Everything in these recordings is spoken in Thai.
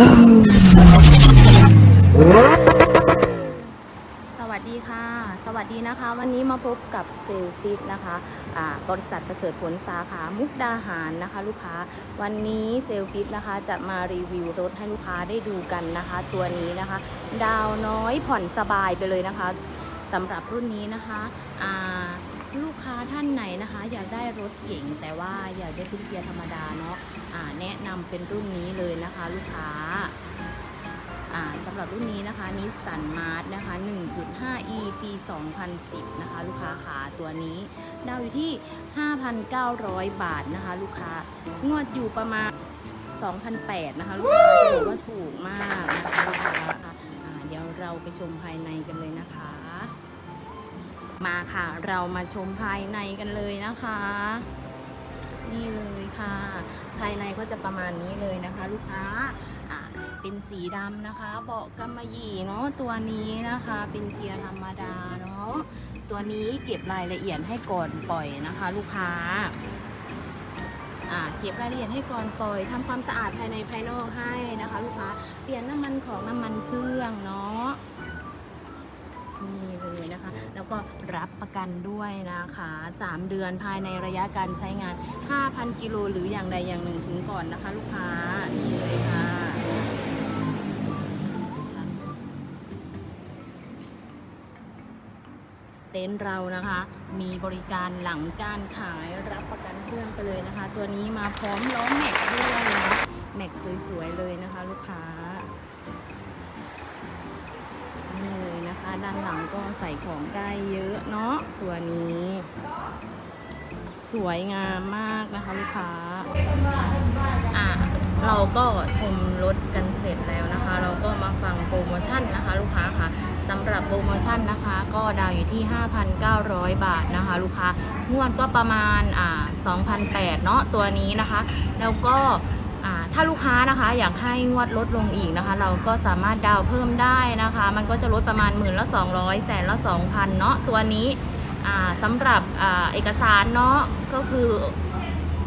สวัสดีค่ะ สวัสดีนะคะ วันนี้มาพบกับเซลฟิตนะคะอ่าบริษัทประเสริฐผลสาขามุกดาหารนะคะ ลูกค้า วันนี้เซลฟิตนะคะจะมารีวิวรถให้ลูกค้าได้ดูกันนะคะ ตัวนี้นะคะ ดาวน้อยผ่อนสบายไปเลยนะคะสำหรับรุ่นนี้นะคะอ่า ลูกค้าท่านไหนนะคะ อยากได้รถเก๋งแต่ว่าอยากได้พื้นเกียร์ธรรมดาเนาะอ่าแนะนำเป็นรุ่นนี้เลยนะคะ ลูกค้าอ่าสำหรับรุ่นนี้นะคะนิสสันมาร์นะคะ 1.5e ปี 2010 นะคะ ลูกค้าขาตัวนี้ดาวอยู่ที่ 5,900 บาทนะคะ ลูกค้างวดอยู่ประมาณ 2,800นะคะ ลูกค้าถือว่าถูกมากนะคะลูกค้าเดี๋ยวเราไปชมภายในกันเลยนะคะ มาค่ะ เรามาชมภายในกันเลยนะคะ นี่เลยค่ะ ภายในก็จะประมาณนี้เลยนะคะ ลูกค้าเป็นสีดำนะคะ เบาะกำมะหยี่เนาะตัวนี้นะคะ เป็นเกียร์ธรรมดาเนาะตัวนี้เก็บรายละเอียดให้ก่อนปล่อยนะคะ ลูกค้าอ่าเก็บรายละเอียดให้ก่อนปล่อยทำความสะอาดภายในภายนอกให้นะคะ ลูกค้าเปลี่ยนน้ำมันของน้ำมันเครื่องเนาะ ก็รับประกันด้วยนะคะ 3 เดือนภายในระยะการใช้งาน 5,000 กิโลหรืออย่างใดอย่างหนึ่งถึงก่อนนะคะ ลูกค้านี่เลยค่ะเต็นท์เรานะคะ มีบริการหลังการขายรับประกันเครื่องไปเลยนะคะ ตัวนี้มาพร้อมล้อแม็กด้วยนะคะแม็กสวยๆเลยนะคะ ลูกค้าานหลังก็ใส่ของได้เยอะเนาะตัวนี้ สวยงามมากนะคะลูกค้าอ่าเราก็ชมรถกันเสร็จแล้วนะคะ เราก็มาฟังโปรโมชั่นนะคะ ลูกค้าค่ะสำหรับโปรโมชั่นนะคะ ก็ดาวอยู่ที่ 5,900 บาทนะคะ ลูกค้างวดก็ประมาณอ่า2,800เนาะตัวนี้นะคะ แล้วก็ ถ้าลูกค้านะคะอยากให้งวดลดลงอีกนะคะ เราก็สามารถดาวเพิ่มได้นะคะ มันก็จะลดประมาณหมื่นละ200แสนละ2,000เนาะตัวนี้สำหรับอเอกสารเนาะก็คือ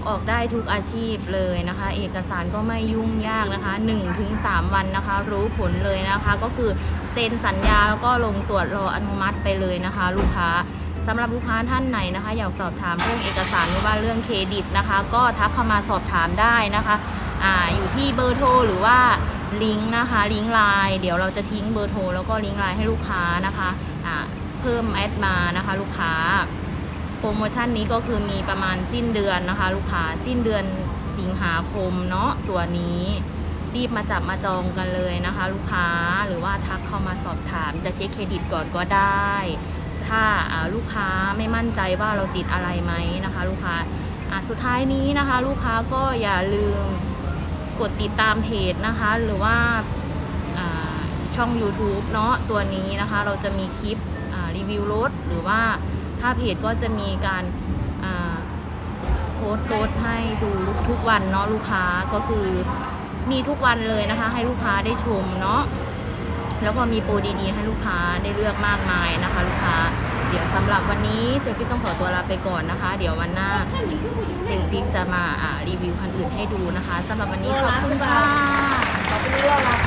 ออกได้ทุกอาชีพเลยนะคะ เอกสารก็ไม่ยุ่งยากนะคะ 1-3 วันนะคะ รู้ผลเลยนะคะ ก็คือเซ็นสัญญาแล้วก็ลงตรวจรออนุมัติไปเลยนะคะ ลูกค้าสำหรับลูกค้าท่านไหนนะคะ อยากสอบถามเรื่องเอกสารหรือว่าเรื่องเครดิตนะคะ ก็ทักเข้ามาสอบถามได้นะคะ อ่าอยู่ที่เบอร์โทรหรือว่าลิงก์นะคะลิงก์ไลน์เดี๋ยวเราจะทิ้งเบอร์โทรแล้วก็ลิงก์ไลน์ให้ลูกค้านะคะอ่าเพิ่มแอดมานะคะลูกค้าโปรโมชั่นนี้ก็คือมีประมาณสิ้นเดือนนะคะ ลูกค้าสิ้นเดือนสิงหาคมเนาะตัวนี้รีบมาจับมาจองกันเลยนะคะ ลูกค้าหรือว่าทักเข้ามาสอบถามจะเช็คเครดิตก่อนก็ได้ ถ้าลูกค้าไม่มั่นใจว่าเราติดอะไรไหมนะคะ ลูกค้าสุดท้ายนี้นะคะ ลูกค้าก็อย่าลืม กดติดตามเพจนะคะ หรือว่าาช่อง YouTube เนาะตัวนี้นะคะ เราจะมีคลิปรีวิวรถ หรือว่าถ้าเพจก็จะมีการาโพสต์รถให้ดูทุกวันเนาะลูกค้าก็คือมีทุกวันเลยนะคะ ให้ลูกค้าได้ชมเนาะ แล้วก็มีโปรดีๆให้ลูกค้าได้เลือกมากมายนะคะ ลูกค้า เดี๋ยวสำหรับวันนี้เซลฟี่ต้องขอตัวลาไปก่อนนะคะ เดี๋ยววันหน้าเซลฟี่จะมาอ่ารีวิวคันอื่นให้ดูนะคะสำหรับวันนี้ขอบคุณค่ะขอบคุณที่เรารับ